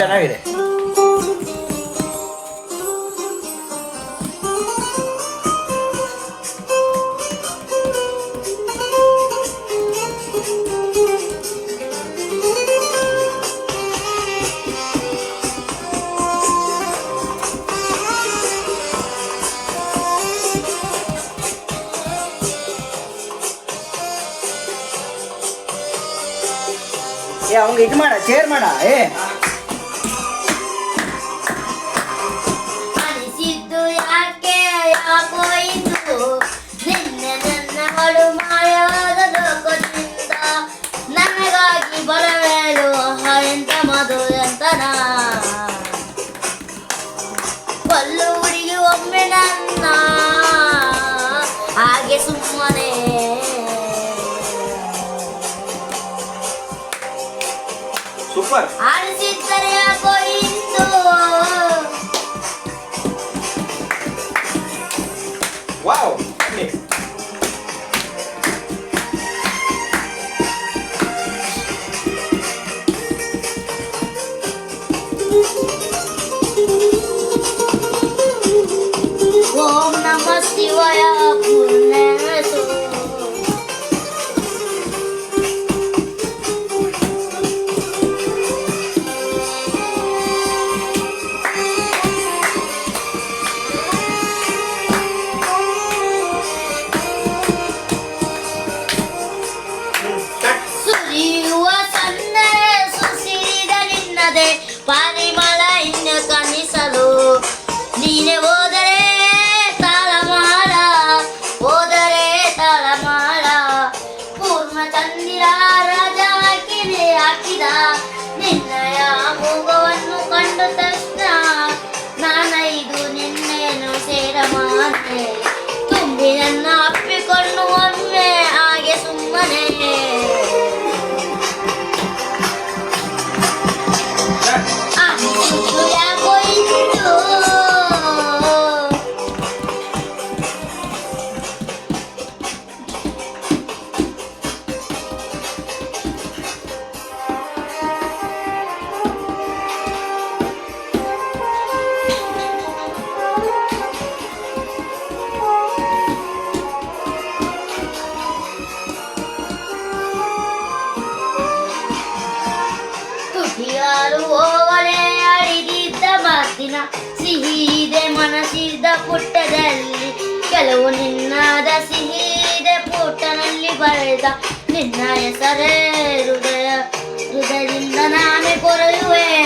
ಚೆನ್ನಾಗಿದೆ. ಏ ಅವಂಗ ಇದು ಮಾಡ ಚೇರ್ ಮಾಡ. ಏ. ಅನಿಸಿದ್ದು ಯಾಕೆ ಯಾಕೋ ಇದು? ನಿನ್ನೆ ನನ್ನ Wow, okay. Om Namah Shivaya. Don't be enough. ತುಟಿಯಾರು ಓವರೆ ಅಡಿದಿದ್ದ ಮಾತಿನ ಸಿಹಿದೆ ಮನಸಿದ್ದ ಪುಟ್ಟದಲ್ಲಿ. ಕೆಲವು ನಿನ್ನಾದ ಸಿಹಿದೆ ಪುಟ್ಟನಲ್ಲಿ ಬರೆದ ನಿನ್ನ ಹೆಸರೇ ಹೃದಯ. ಹೃದಯದಿಂದ ನಾನೇ ಕೊರೆಯುವೆ.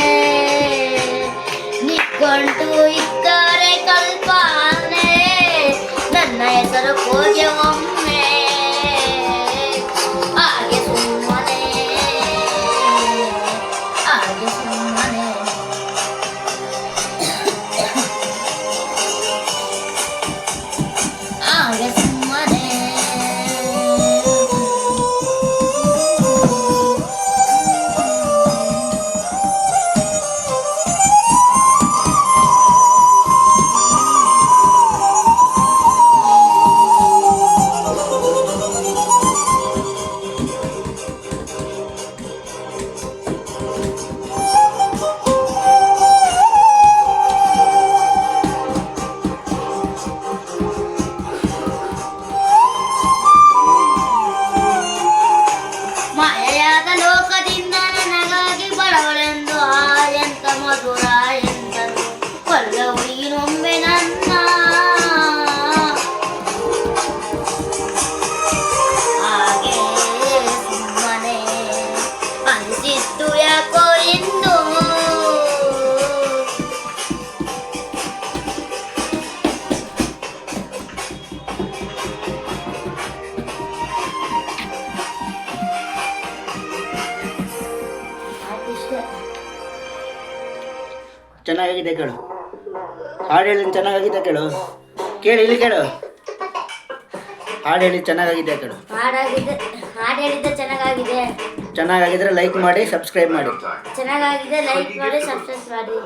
ಚೆನ್ನಾಗಿದೆ ಕೇಳು. ಹಾಡು ಹೇಳಿ ಚೆನ್ನಾಗಿದೆ ಕೇಳು. ಕೇಳಿ ಇಲ್ಲಿ ಕೇಳು. ಹಾಡು ಹೇಳಿ ಚೆನ್ನಾಗಿದೆ ಕೇಳು. ಹಾಡಾಗಿದೆ ಹಾಡು ಹೇಳಿದ್ದೆ ಚೆನ್ನಾಗಾಗಿದೆ. ಚೆನ್ನಾಗಿದ್ರೆ ಲೈಕ್ ಮಾಡಿ ಸಬ್ಸ್ಕ್ರೈಬ್ ಮಾಡಿ. ಚೆನ್ನಾಗಾಗಿದೆ ಲೈಕ್ ಮಾಡಿ ಸಬ್ಸ್ಕ್ರೈಬ್ ಮಾಡಿ.